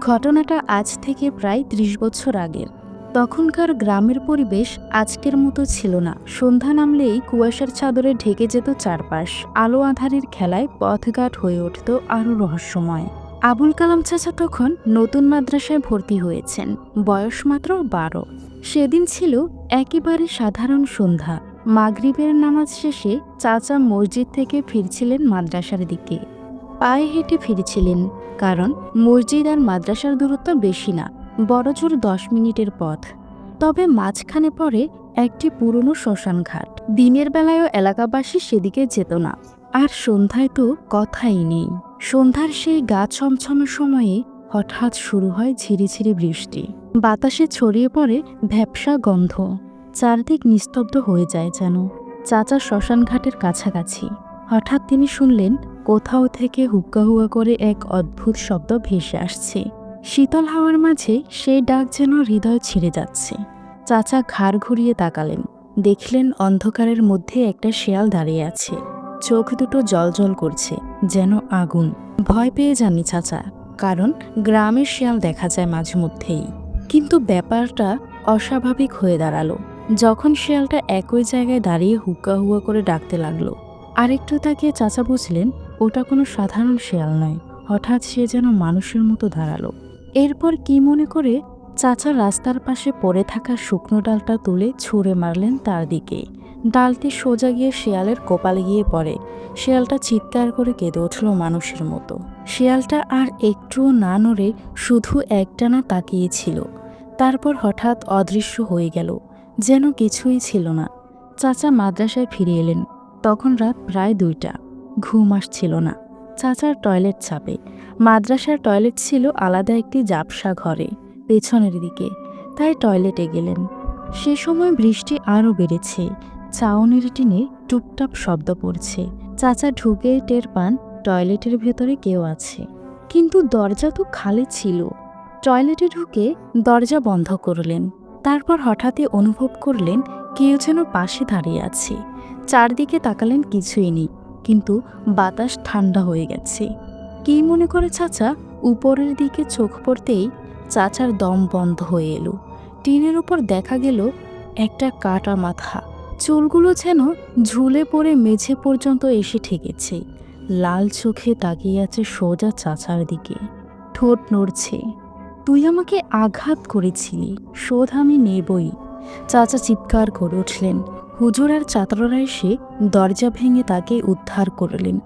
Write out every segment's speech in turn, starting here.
ঘটনাটা আজ থেকে প্রায় ত্রিশ বছর আগের। তখনকার গ্রামের পরিবেশ আজকের মতো ছিল না। সন্ধ্যা নামলেই কুয়াশার চাদরে ঢেকে যেত চারপাশ। আলো আধারের খেলায় পথঘাট হয়ে উঠত আরও রহস্যময়। আবুল কালাম চাচা তখন নতুন মাদ্রাসায় ভর্তি হয়েছেন। বয়স মাত্র বারো। সেদিন ছিল একেবারে সাধারণ সন্ধ্যা। মাগরিবের নামাজ শেষে চাচা মসজিদ থেকে ফিরছিলেন মাদ্রাসার দিকে। পায়ে হেঁটে ফিরছিলেন। কারণ মসজিদ আর মাদ্রাসার দূরত্ব বেশি না, বড়জোর দশ মিনিটের পথ। তবে মাঝখানে পড়ে একটি পুরনো শ্মশান ঘাট দিনের বেলায়ও এলাকাবাসী সেদিকে যেত না। আর সন্ধ্যায় তো কথাই নেই। সন্ধ্যার সেই গা ছমছমের সময়ে হঠাৎ শুরু হয় ঝিরিঝিরি বৃষ্টি। বাতাসে ছড়িয়ে পড়ে ভ্যাপসা গন্ধ। চারদিক নিস্তব্ধ হয়ে যায় যেন। চাচা শ্মশান ঘাটের কাছাকাছি। হঠাৎ তিনি শুনলেন কোথাও থেকে হুক্কা হুয়া করে এক অদ্ভুত শব্দ ভেসে আসছে। শীতল হাওয়ার মাঝে সেই ডাক যেন হৃদয় ছিঁড়ে যাচ্ছে। চাচা ঘাড় ঘুরিয়ে তাকালেন। দেখলেন অন্ধকারের মধ্যে একটা শেয়াল দাঁড়িয়ে আছে। চোখ দুটো জলজল করছে, যেন আগুন। ভয় পেয়ে যাননি চাচা, কারণ গ্রামের শেয়াল দেখা যায় মাঝে মধ্যেই। কিন্তু ব্যাপারটা অস্বাভাবিক হয়ে দাঁড়াল। যখন শেয়ালটা একই জায়গায় দাঁড়িয়ে হুক্কা হুয়া করে ডাকতে লাগল, আরেকটু তাকিয়ে চাচা বুঝলেন ওটা কোনো সাধারণ শেয়াল নয়। হঠাৎ সে যেন মানুষের মতো দাঁড়াল এরপর কি মনে করে চাচা রাস্তার পাশে পড়ে থাকা শুকনো ডালটা তুলে ছুঁড়ে মারলেন তার দিকে। ডালটি সোজা গিয়ে শেয়ালের কপালে গিয়ে পড়ে। শেয়ালটা চিৎকার করে কেঁদে উঠল মানুষের মতো। শেয়ালটা আর একটুও না নড়ে শুধু একটানা তাকিয়েছিল। তারপর হঠাৎ অদৃশ্য হয়ে গেল। যেন কিছুই ছিল না। চাচা মাদ্রাসায় ফিরে এলেন। তখন রাত প্রায় দুইটা। ঘুম আসছিল না। চাচার টয়লেট চাপে মাদ্রাসার টয়লেট ছিল আলাদা একটি জাপসা ঘরে, পেছনের দিকে। তাই টয়লেটে গেলেন। সে সময় বৃষ্টি আরও বেড়েছে। চাউনির টিনে টুপটাপ শব্দ পড়ছে। চাচা ঢুকে টের পান টয়লেটের ভেতরে কেউ আছে। কিন্তু দরজা তো খালি ছিল। টয়লেটে ঢুকে দরজা বন্ধ করলেন। তারপর হঠাৎই অনুভব করলেন কেউ যেন পাশে দাঁড়িয়ে আছে। চারদিকে তাকালেন কিছুই নেই। কিন্তু বাতাস ঠান্ডা হয়ে গেছে। কী মনে করে চাচা? উপরের দিকে চোখ পড়তেই চাচার দম বন্ধ হয়ে এলো। টিনের উপর দেখা গেল একটা কাটা মাথা। চুলগুলো যেন ঝুলে পড়ে মেঝে পর্যন্ত এসে ঠেকেছে। লাল চোখে তাকিয়ে আছে সোজা চাচার দিকে। ঠোঁট নড়ছে। তুই আমাকে আঘাত করেছিলি, শোধ আমি নেবই। চাচা চিৎকার করে উঠলেন। হুজুর আর চাতররা এসে দরজা ভেঙে তাকে উদ্ধার করলেন।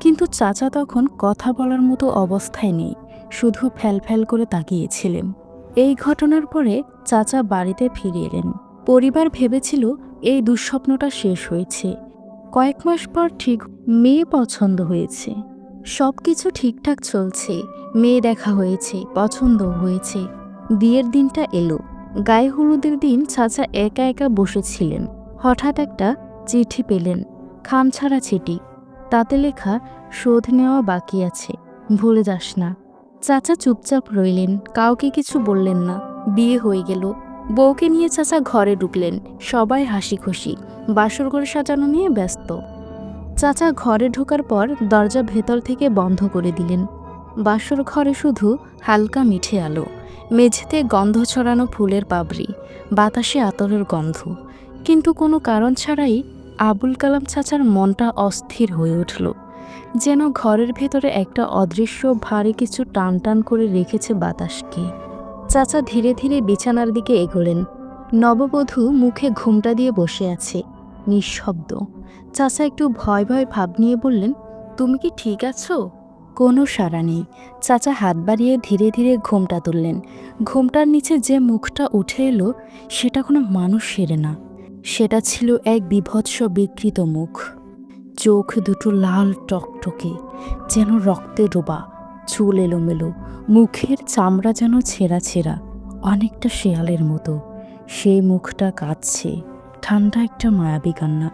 কিন্তু চাচা তখন কথা বলার মতো অবস্থায় নেই, শুধু ফ্যালফ্যাল করে তাকিয়েছিলেন। এই ঘটনার পরে চাচা বাড়িতে ফিরে এলেন। পরিবার ভেবেছিল এই দুঃস্বপ্নটা শেষ হয়েছে। কয়েক মাস পর ঠিক মেয়ে পছন্দ হয়েছে। সব কিছু ঠিকঠাক চলছে, মেয়ে দেখা হয়েছে পছন্দ হয়েছে। বিয়ের দিনটা এলো। গায়ে হলুদের দিন চাচা একা একা বসেছিলেন। হঠাৎ একটা চিঠি পেলেন, খামছাড়া চিঠি। তাতে লেখা, শোধ নেওয়া বাকি আছে, ভুলে যাস না। চাচা চুপচাপ রইলেন, কাউকে কিছু বললেন না। বিয়ে হয়ে গেল। বউকে নিয়ে চাচা ঘরে ঢুকলেন, সবাই হাসি খুশি বাসর ঘর সাজানো নিয়ে ব্যস্ত। চাচা ঘরে ঢোকার পর দরজা ভেতর থেকে বন্ধ করে দিলেন। বাসর ঘরে শুধু হালকা মিঠে আলো, মেঝেতে গন্ধ ছড়ানো ফুলের পাবড়ি, বাতাসে আতরের গন্ধ। কিন্তু কোনো কারণ ছাড়াই আবুল কালাম চাচার মনটা অস্থির হয়ে উঠল, যেন ঘরের ভেতরে একটা অদৃশ্য, ভারী কিছু টান টান করে রেখেছে বাতাসকে। চাচা ধীরে ধীরে বিছানার দিকে এগোলেন। নববধূ মুখে ঘুমটা দিয়ে বসে আছে। নিঃশব্দ। চাচা একটু ভয় ভয় ভাব নিয়ে বললেন, তুমি কি ঠিক আছো? কোনো সাড়া নেই। চাচা হাত বাড়িয়ে ধীরে ধীরে ঘুমটা তুললেন। ঘুমটার নিচে যে মুখটা উঠে এলো, সেটা কোনো মানুষের না। সেটা ছিল এক বিভৎস বিকৃত মুখ। চোখ দুটো লাল টকটকে, যেন রক্তে ডোবা, চুল এলোমেলো, মুখের চামড়া যেন ছেঁড়া ছেঁড়া, অনেকটা শেয়ালের মতো। সেই মুখটা কাঁদছে, ঠান্ডা একটা মায়াবী কান্না।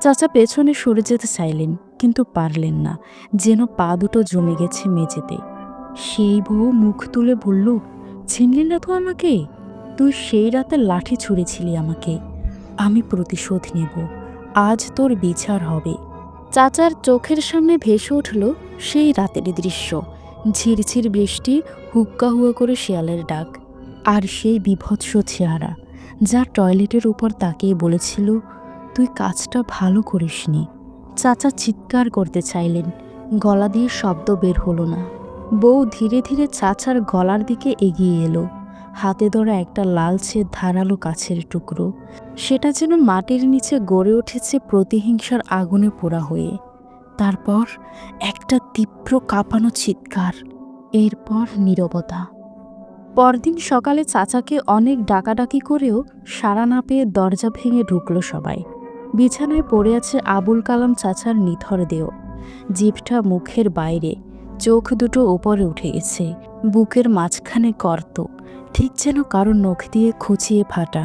চাচা পেছনে সরে যেতে চাইলেন, কিন্তু পারলেন না, যেন পা দুটো জমে গেছে মেঝেতে। সেই বউ মুখ তুলে বলল, চিনলি না তো আমাকে? তুই সেই রাতে লাঠি ছুঁড়েছিলি আমাকে। আমি প্রতিশোধ নেব। আজ তোর বিচার হবে। চাচার চোখের সামনে ভেসে উঠল সেই রাতের দৃশ্য। ঝিরঝির বৃষ্টি, হুক্কা হুয়া করে শিয়ালের ডাক। আর সেই বিভৎস চেহারা, যা টয়লেটের উপর তাকিয়ে বলেছিল, তুই কাজটা ভালো করিসনি। চাচা চিৎকার করতে চাইলেন। গলা দিয়ে শব্দ বের হলো না। বউ ধীরে ধীরে চাচার গলার দিকে এগিয়ে এলো। হাতে ধরা একটা লালচে ধারালো কাছের টুকরো। সেটা যেন মাটির নিচে গড়ে উঠেছে প্রতিহিংসার আগুনে পোড়া হয়ে। তারপর একটা তীব্র কাঁপানো চিৎকার, এরপর নীরবতা। পরদিন সকালে চাচাকে অনেক ডাকাডাকি করেও সাড়া না পেয়ে দরজা ভেঙে ঢুকলো সবাই। বিছানায় পড়ে আছে আবুল কালাম চাচার নিথর দেহ। জিভটা মুখের বাইরে, চোখ দুটো ওপরে উঠে গেছে, বুকের মাঝখানে কর্ত ঠিক যেন কারও নখ দিয়ে খুঁচিয়ে ফাটা,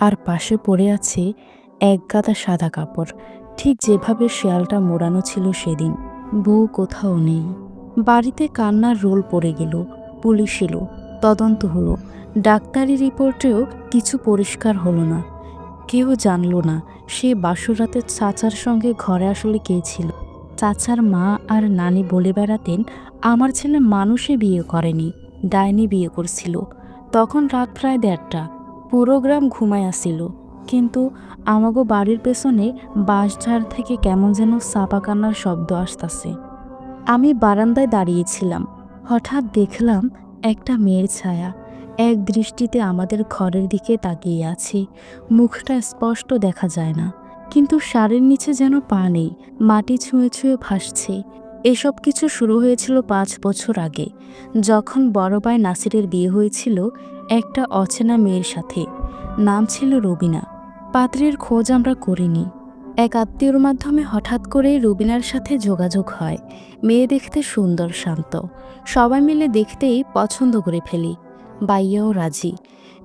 আর পাশে পড়ে আছে এক গাদা সাদা কাপড়। ঠিক যেভাবে শেয়ালটা মোড়ানো ছিল সেদিন, বউ কোথাও নেই। বাড়িতে কান্নার রোল পড়ে গেল, পুলিশ এলো, তদন্ত হলো। ডাক্তারি রিপোর্টেও কিছু পরিষ্কার হলো না। কেউ জানলো না সে বাসরাতে চাচার সঙ্গে ঘরে আসলে কে ছিল। চাচার মা আর নানি বলে বেড়াতেন, আমার ছেলে মানুষে বিয়ে করেনি, ডাইনি বিয়ে করছিল। তখন রাত প্রায় দেড়টা। পুরো গ্রাম ঘুমায় আসছিল কিন্তু আমাগো বাড়ির পেছনে বাঁশঝাড় থেকে কেমন যেন সাপা কান্নার শব্দ আসতাছে। আমি বারান্দায় দাঁড়িয়েছিলাম। হঠাৎ দেখলাম একটা মেয়ের ছায়া। এক দৃষ্টিতে আমাদের ঘরের দিকে তাকিয়ে আছে। মুখটা স্পষ্ট দেখা যায় না। কিন্তু সারের নিচে যেন পা নেই। মাটি ছুঁয়ে ছুঁয়ে ভাসছে। এসব কিছু শুরু হয়েছিল পাঁচ বছর আগে, যখন বড় ভাই নাসিরের বিয়ে হয়েছিল একটা অচেনা মেয়ের সাথে। নাম ছিল রবিনা। পাত্রের খোঁজ আমরা করিনি। এক আত্মীয়র মাধ্যমে হঠাৎ করেই রুবিনার সাথে যোগাযোগ হয়। মেয়ে দেখতে সুন্দর, শান্ত। সবাই মিলে দেখতেই পছন্দ করে ফেলি। বাইয়াও রাজি।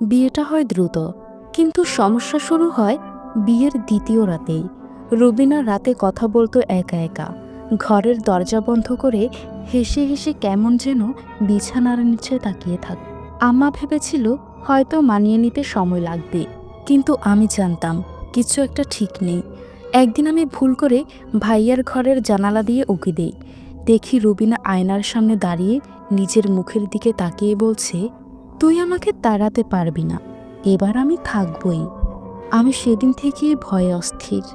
বিয়েটা হয় দ্রুত। কিন্তু সমস্যা শুরু হয় বিয়ের দ্বিতীয় রাতেই। রুবিনা রাতে কথা বলতো একা একা। ঘরের দরজা বন্ধ করে হেসে হেসে কেমন যেন বিছানার নিচে তাকিয়ে থাক। আম্মা ভেবেছিল হয়তো মানিয়ে নিতে সময় লাগবে, কিন্তু আমি জানতাম কিছু একটা ঠিক নেই। একদিন আমি ভুল করে ভাইয়ার ঘরের জানালা দিয়ে উকি দেই। দেখি রুবিনা আয়নার সামনে দাঁড়িয়ে নিজের মুখের দিকে তাকিয়ে বলছে, তুই আমাকে তাড়াতে পারবি না, এবার আমি থাকবই। আমি সেদিন থেকে ভয়ে অস্থির।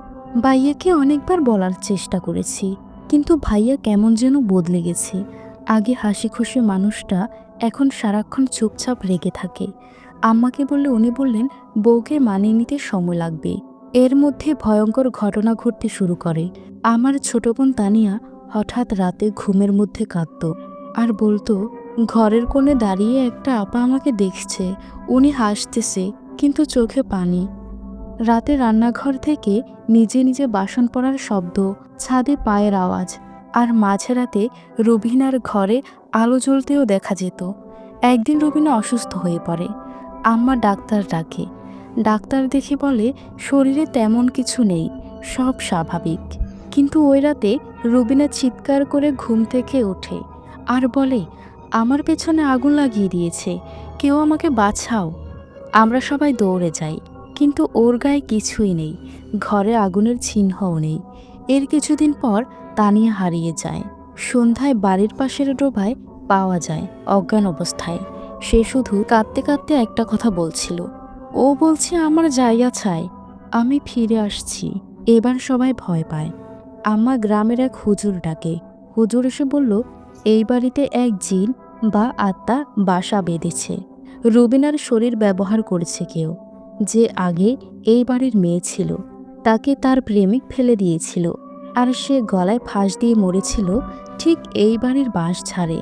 ভাইয়াকে অনেকবার বলার চেষ্টা করেছি। কিন্তু ভাইয়া কেমন যেন বদলে গেছে। আগে হাসি খুশি মানুষটা এখন সারাক্ষণ চুপচাপ রেগে থাকে। আম্মাকে বললে উনি বললেন, বউকে মানিয়ে নিতে সময় লাগবে। এর মধ্যে ভয়ঙ্কর ঘটনা ঘটতে শুরু করে। আমার ছোট বোন তানিয়া হঠাৎ রাতে ঘুমের মধ্যে কাঁদত আর বলতো, ঘরের কোণে দাঁড়িয়ে একটা আপা আমাকে দেখছে। উনি হাসতেছে, কিন্তু চোখে পানি। রাতে রান্নাঘর থেকে নিজে নিজে বাসন পড়ার শব্দ, ছাদে পায়ের আওয়াজ আর মাঝরাতে রুবিনার ঘরে আলো জ্বলতেও দেখা যেত। একদিন রুবিনা অসুস্থ হয়ে পড়ে। আম্মা ডাক্তার ডাকে। ডাক্তার দেখে বলে, শরীরে তেমন কিছু নেই, সব স্বাভাবিক। কিন্তু ওই রাতে রুবিনা চিৎকার করে ঘুম থেকে ওঠে আর বলে, আমার পেছনে আগুন লাগিয়ে দিয়েছে, কেউ আমাকে বাঁচাও। আমরা সবাই দৌড়ে যাই। কিন্তু ওর গায়ে কিছুই নেই, ঘরে আগুনের চিহ্নও নেই। এর কিছুদিন পর তানিয়া হারিয়ে যায়। সন্ধ্যায় বাড়ির পাশের ডোবায় পাওয়া যায় অজ্ঞান অবস্থায়। সে শুধু কাঁদতে কাঁদতে একটা কথা বলছিল। ও বলছে, আমার জায়গা চাই। আমি ফিরে আসছি। এবার সবাই ভয় পায়। আম্মা গ্রামের এক হুজুর ডাকে। হুজুর এসে বলল, এই বাড়িতে এক জিন বা আত্মা বাসা বেঁধেছে। রুবিনার শরীর ব্যবহার করেছে কেউ। যে আগে এই বাড়ির মেয়ে ছিল, তাকে তার প্রেমিক ফেলে দিয়েছিল, আর সে গলায় ফাঁস দিয়ে মরেছিল, ঠিক এই বাড়ির বাঁশ ছাড়ে।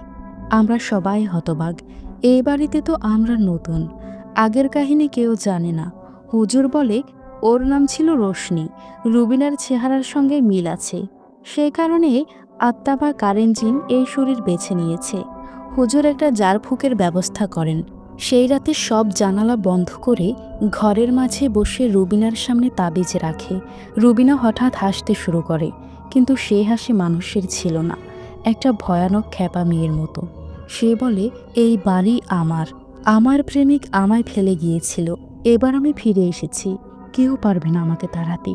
আমরা সবাই হতবাগ এই বাড়িতে তো আমরা নতুন, আগের কাহিনী কেউ জানে না। হুজুর বলে, ওর নাম ছিল রোশনি, রুবিনার চেহারার সঙ্গে মিল আছে। সেই কারণে আত্মা বা কারেঞ্জিন এই শরীর বেছে নিয়েছে। হুজুর একটা জারফুকের ব্যবস্থা করেন সেই রাতে সব জানালা বন্ধ করে ঘরের মাঝে বসে রুবিনার সামনে তাবিজ রাখে। রুবিনা হঠাৎ হাসতে শুরু করে, কিন্তু সে হাসি মানুষের ছিল না, একটা ভয়ানক খ্যাপা মেয়ের মতো। সে বলে, এই বাড়ি আমার। আমার প্রেমিক আমায় ফেলে গিয়েছিল। এবার আমি ফিরে এসেছি। কেউ পারবে না আমাকে তাড়াতে।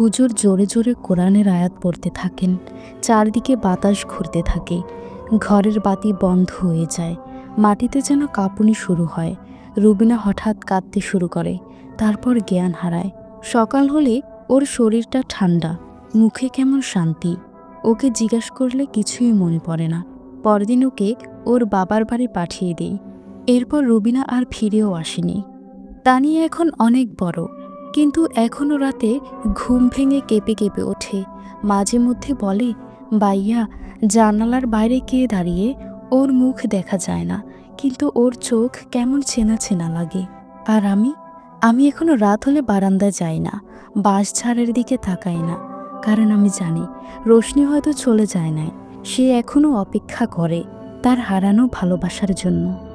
হুজুর জোরে জোরে কোরআনের আয়াত পড়তে থাকেন। চারদিকে বাতাস ঘুরতে থাকে। ঘরের বাতি বন্ধ হয়ে যায়। মাটিতে যেন কাঁপুনি শুরু হয়। রুবিনা হঠাৎ কাঁদতে শুরু করে, তারপর জ্ঞান হারায়। সকাল হলে ওর শরীরটা ঠান্ডা, মুখে কেমন শান্তি। ওকে জিজ্ঞাস করলে কিছুই মনে পড়ে না। পরদিন ওকে ওর বাবার বাড়ি পাঠিয়ে দেই। এরপর রুবিনা আর ফিরেও আসেনি। তানিয়া এখন অনেক বড়, কিন্তু এখনও রাতে ঘুম ভেঙে কেঁপে কেঁপে ওঠে। মাঝে মধ্যে বলে বাইয়া জানালার বাইরে কে দাঁড়িয়ে ওর মুখ দেখা যায় না, কিন্তু ওর চোখ কেমন চেনা চেনা লাগে। আর আমি? আমি এখনও রাত হলে বারান্দায় যাই না বাস বাঁশঝাড়ের দিকে তাকাই না। কারণ আমি জানি, রোশনি হয়তো চলে যায় নাই, সে এখনও অপেক্ষা করে তার হারানো ভালোবাসার জন্য।